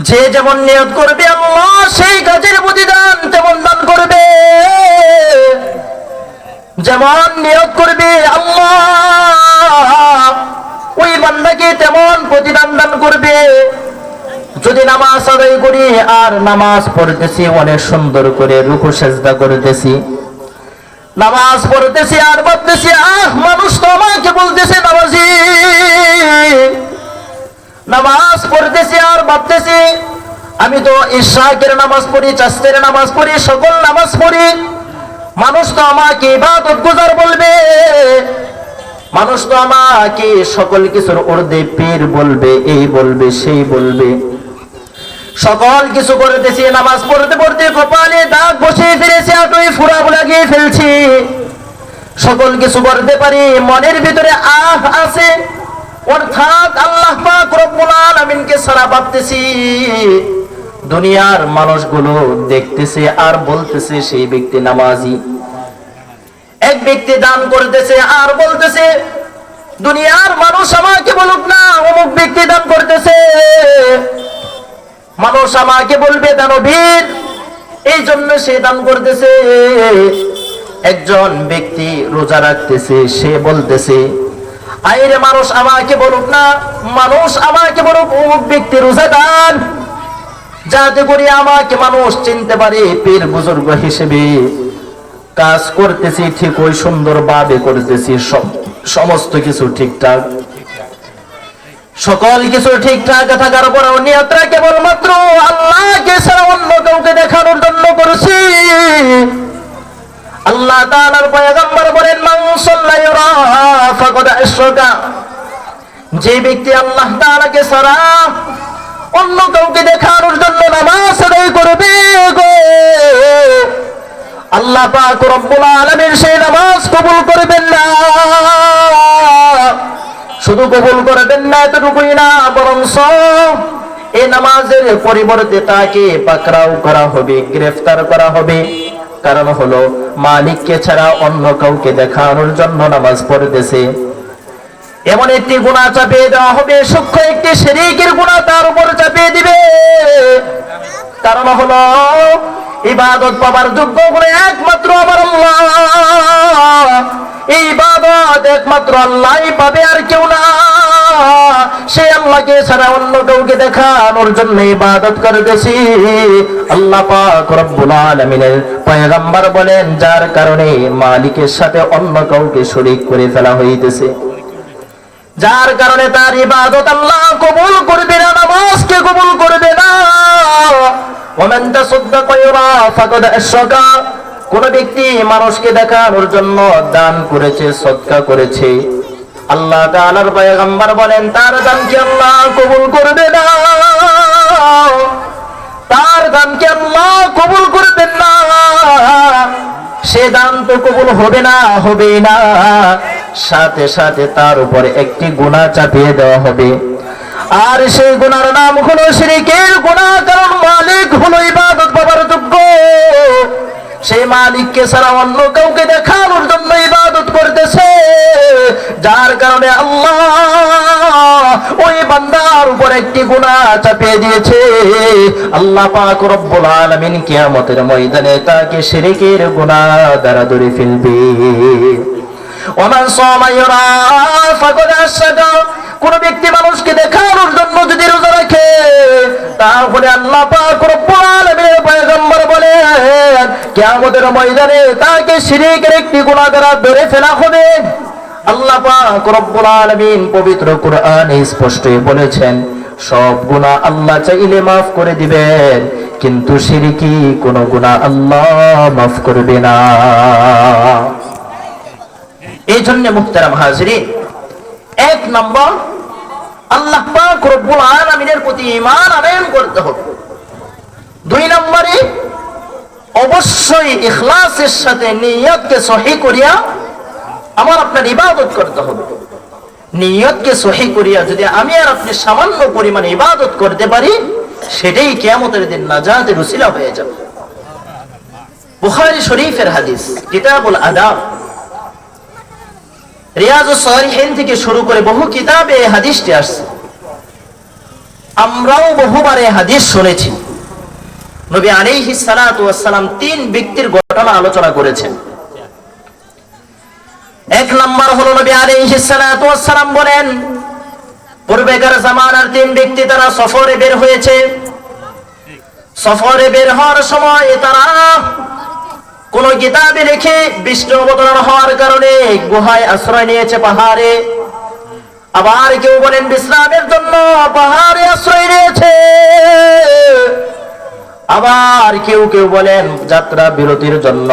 যে যেমন নিয়ত করবে আল্লাহ, সেই কাজের প্রতিদান তেমন দান করবে। যেমন নিয়ত করবে আল্লাহ, ওই বান্দাকে তেমন প্রতিদান দান করবে। যদি নামাজ আদায় করি, আর নামাজ পড়তেছি, অনেক সুন্দর করে রুকু সেজদা করতেছি। নামাজ পড়তেছি, আর ভাবতেছি, আহ, মানুষ তো আমাকে বলতেছে নামাজি। নামাজ পড়তেছি আর ভাবতেছি, আমি তো ইশাকের নামাজ পড়ি, চাষের নামাজ পড়ি, সকল নামাজ পড়ি। মানুষ তো আমাকে ইবাদত গুজার বলবে, মানুষ তো আমাকে সকল কিছুর উর্দে পীর বলবে, এই বলবে, সেই বলবে। সকল কিছু করতেছি, নামাজ পড়তে পড়তে কপালে দাগ বসে ফিরেছে আটই ফুরা লাগিয়ে ফেলছি। সকল কিছু করতে পারি, মনের ভিতরে আহ আছে। অর্থাৎ আল্লাহ পাক সারা ভাবতেছি, দুনিয়ার মানুষগুলো দেখতেছে আর বলতেছে সেই ব্যক্তি নামাজি। এক ব্যক্তি দান করতেছে আর বলতেছে, দুনিয়ার মানুষ আমাকে বলুক না, অমুক ব্যক্তি দান করতেছে। মানুষ আমাকে বলবে দানবীর এই জন্য সে দান করতেছে। একজন ব্যক্তি রোজা রাখতেছে, সে বলতেছে আইরে মানুষ আমাকে বলুক না, মানুষ আমাকে বলুক, অমুক ব্যক্তি রোজা দান যাতে করে আমাকে মানুষ চিনতে পারে, পীর বুজুর্গ হিসেবে। কাজ করতেছি, ঠিক ওই সুন্দর ভাবে করতেছি সমস্ত কিছু ঠিকঠাক। সকল কিছু ঠিকঠাক থাকার পরেও নিয়তরা কেবলমাত্র আল্লাহকে ছাড়া অন্য কাউকে দেখানোর জন্য করছি। আল্লাহ তাআলার পয়গম্বর বলেন, মান সাল্লাইরা ফাকাদ আশরাকা। যে ব্যক্তি আল্লাহ তাআলাকে ছাড়া অন্য কাউকে দেখানোর জন্য নামাজ আদায় করবে গো। আল্লাহ পাক রব্বুল আলামিন সেই নামাজ কবুল করবেন না। শুধু কবুল করবেন না এতটুকুই না বরং এ নামাজের পরিবর্তে তাকে পাকড়াও করা হবে, গ্রেফতার করা হবে। কারণ হলো, মালিককে ছাড়া অন্য কাউকে দেখানোর জন্য নামাজ পড়তেছে। এমন একটি গুণা চাপিয়ে দেওয়া হবে, সূক্ষ্ম একটি শরীকের গুণা তার উপর চাপিয়ে দিবে। কারণ হলো, ইবাদত পাবার যোগ্য করে একমাত্র আমার আল্লাহ। এই ইবাদত একমাত্র আল্লাহই পাবে আর কেউ না। সে আল্লাহকে ছাড়া অন্য কাউকে দেখানোর জন্য ইবাদত করতেছি। আল্লাহ পাক রব্বুল আলামিনের পয়গম্বর বলেন, যার কারণে মালিকের সাথে অন্য কাউকে শরীক করে ফেলা হইতেছে। যার কারণে তার ইবাদত আল্লাহ কবুল করবে না, নামাজকে কবুল করবে না। ওমান কোন ব্যক্তি মানুষকে দেখানোর জন্য দান করেছে সদকা করেছে। আল্লাহ তাআলার পয়গম্বর বলেন, তার দানকে আল্লাহ কবুল করবে না। তার দানকে আল্লাহ কবুল করবেন না। সে দান তো কবুল হবে না হবে না। সাথে সাথে তার উপরে একটি গুণা চাপিয়ে দেওয়া হবে। আর সেই গুণার নাম হলো শিরিকের গুণা কারণ মালিক হলো ইবাদত বাবার যোগ্য। সেই মালিককে ছাড়া অন্য কাউকে দেখানোর জন্য ইবাদত করতেছে। যার কারণে আল্লাহ ওই বান্দার উপর একটি গুণা চাপিয়ে দিয়েছে। আল্লাহ পাক রব্বুল আলামিন কিয়ামতের ময়দানে তাকে শিরিকের গুণা দ্বারা ধরে ফেলবে। ওমান সামা ইউরা ফাকাদ আশরাকা। কোন ব্যক্তি মানুষকে দেখানোর জন্য যদি রোজা রাখে, তাহলে আল্লাহ পাক রব্বুল আলামিনের পয়গম্বর বলেন, কিয়ামতের ময়দানে তাকে শিরিকের একটি গুনাহ দ্বারা ধরে ফেলা হবে। আল্লাহ পাক রব্বুল আলামিন পবিত্র কোরআনে স্পষ্টই বলেছেন, সব গুনাহ আল্লাহ চাইলে মাফ করে দিবেন, কিন্তু শিরিকি কোন গুনাহ আল্লাহ মাফ করবে না। এই জন্য মুক্তারাম হাজিরিন, এক নম্বর, আল্লাহ পাক রব্বুল আলামিনের প্রতি ঈমান আনয়ন করতে হবে। দুই নম্বরে, অবশ্যই ইখলাসের সাথে নিয়তকে সহি করিয়া আমার আপনার ইবাদত করতে হবে। নিয়তকে সহি করিয়া যদি আমি আর আপনি সামান্য পরিমাণ ইবাদত করতে পারি, সেটাই কিয়ামতের দিন নাজাতের উসিলা হয়ে যাবে। বুখারী শরীফের হাদিস, কিতাবুল আদাব। রিয়াজ সালিহিন থেকে শুরু করে বহু কিতাবে এই হাদিসটি আসছে। আমরাও বহুবারে হাদিস শুনেছি। নবী আলাইহি সালাতু ওয়াসসালাম তিন ব্যক্তির ঘটনা আলোচনা করেছেন। নম্বর হলো নবী আলাইহি সালাতু ওয়াসসালাম বলেন, পূর্বেকার জামানার তিন ব্যক্তি তারা সফরে বের হয়েছে। সফরে বের হওয়ার সময় তারা কোন কিতাবে লিখে বিষ্ণু অবতরণ হওয়ার কারণে গুহায় আশ্রয় নিয়েছে পাহাড়ে। আবার কেউ বলেন বিশ্রামের জন্য পাহাড়ে আশ্রয় নিয়েছে। আবার কেউ কেউ বলেন, যাত্রা বিরতির জন্য,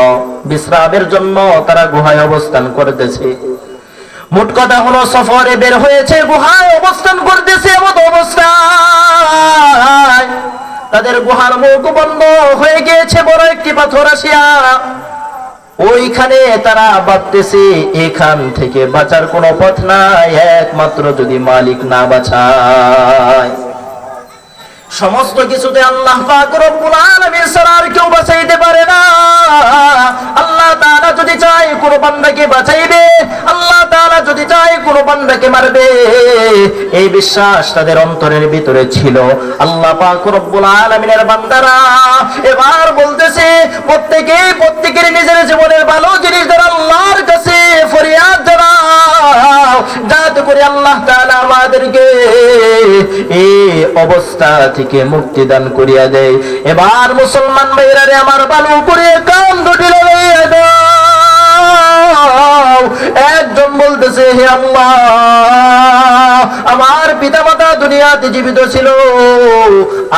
বিশ্রামের জন্য তারা গুহায় অবস্থান করতেছে। মোট কথা হলো, সফরে বের হয়েছে, গুহায় অবস্থান করতেছে এমন অবস্থায়। তাদের গুহার মুখ বন্ধ হয়ে গিয়েছে বড় একটি পাথর আসিয়া। ওইখানে তারা ভাবতেছে, এখান থেকে বাঁচার কোনো পথ নাই, একমাত্র যদি মালিক না বাঁচায়। সমস্ত কিছুতে আল্লাহ পাক ছাড়া আর কেউ বাঁচাইতে পারে না। আল্লাহ তাআলা যদি চায় কোন বান্দাকে বাঁচাইবে, আল্লাহ তাআলা যদি চায় কোন বান্দাকে মারবে। এই বিশ্বাস তাদের অন্তরের ভিতরে ছিল। আল্লাহ পাক রব্বুল আলামিনের বান্দারা এবার বলতেছে, প্রত্যেকে প্রত্যেকের নিজের জীবনের ভালো জিনিস দ্বারা আল্লাহর কাছে ফরিয়াদ জানাও যাতে করে আল্লাহ তাআলা আমাদেরকে এই অবস্থা থেকে মুক্তি দান করিয়া দেয়। এবার মুসলমান ভাইরা রে আমার ভালো করে কাম ঘটিল দাও। একজন বলতেছে, হে আল্লাহ আমার পিতা মাতা দুনিয়াতে জীবিত ছিল।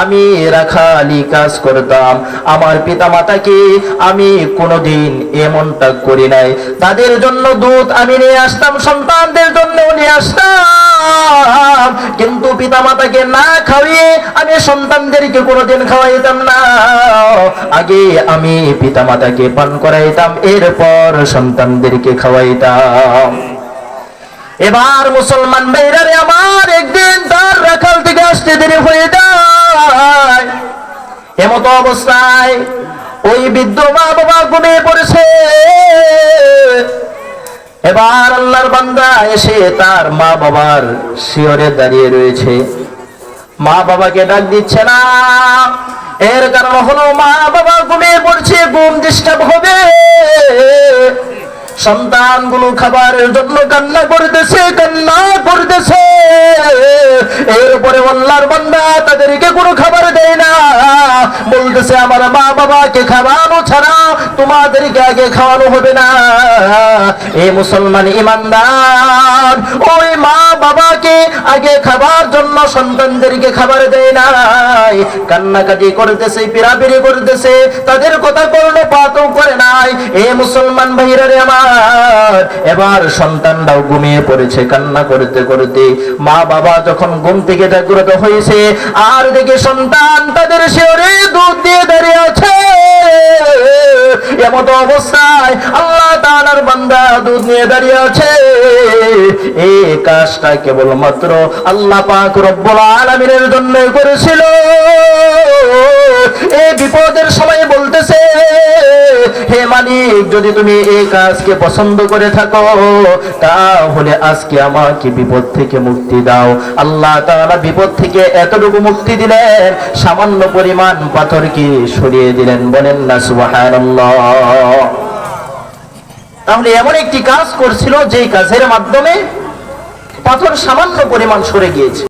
আমি রাখালি কাজ করতাম। আমার পিতা মাতাকে আমি কোনোদিন এমনটা করি নাই। তাদের জন্য দুধ আমি নিয়ে আসতাম, সন্তানদের জন্য নিয়ে আসতাম। কিন্তু পিতা মাতাকে না খাওয়িয়ে আমি সন্তানদেরকে কোনোদিন খাওয়াইতাম না। আগে আমি পিতা মাতাকে পান করাইতাম, এরপর সন্তানদেরকে খাওয়াইতাম। এবার মুসলমান ভাইরারে আমার একদিন তার রাখাল থেকে আসতে দেরি হয়ে যায়। এমত অবস্থায় ওই বৃদ্ধ মা বাবা ঘুমিয়ে পড়েছে। এবার আল্লাহর বান্দা এসে তার মা বাবার শিওরে দাঁড়িয়ে রয়েছে। মা বাবাকে ডাক দিচ্ছে না। এর কারণ হলো মা বাবা ঘুমিয়ে পড়ছে, ঘুম ডিস্টার্ব হবে। সন্তানগুলো খাবারের জন্য কান্না করতেছে কান্না করতেছে। এরপরে আল্লাহর বান্দা তাদেরকে কোনো খাবার দেয় না। বলতেছে, আমার মা বাবাকে খাওয়ানো ছাড়া তোমাদেরকে আগে খাওয়ানো হবে না। এ মুসলমান ইমানদার, ওই মা বাবাকে আগে খাবার জন্য সন্তানদেরকে খাবার দেয় নাই। কান্নাকাটি করতেছে পিরাপিরি করতেছে, তাদের কথা করল পাতও করে নাই। এ মুসলমান ভাইরা আমার এবার সন্তানরাও ঘুমিয়ে পড়েছে, কান্না করতে করতে। মা বাবা যখন ঘুম থেকে জাগ্রত হয়েছে, আর দেখে সন্তান তাদের শিওরে দুধ দিয়ে দাঁড়িয়ে আছে। এমত অবস্থায় আল্লাহ তাআলার বান্দা দুধ নিয়ে দাঁড়িয়ে আছে। এই কাজটা কেবলমাত্র আল্লাহ পাক রব্বুল আলামিনের জন্য করেছিল। এই বিপদের সময় বলতেছে, হে মালিক, যদি তুমি এই কাজকে পছন্দ করে থাকো, তাহলে আজকে আমাকে বিপদ থেকে মুক্তি দাও। আল্লাহ তাআলা বিপদ থেকে এতটুকু মুক্তি দিলেন, সামান্য পরিমাণ পাথরকে সরিয়ে দিলেন। বলেন না, সুবহানাল্লাহ। তাহলে এমন একটি কাজ করছিল, যেই কাজের মাধ্যমে পাথর সামান্য পরিমাণ সরে গিয়েছে।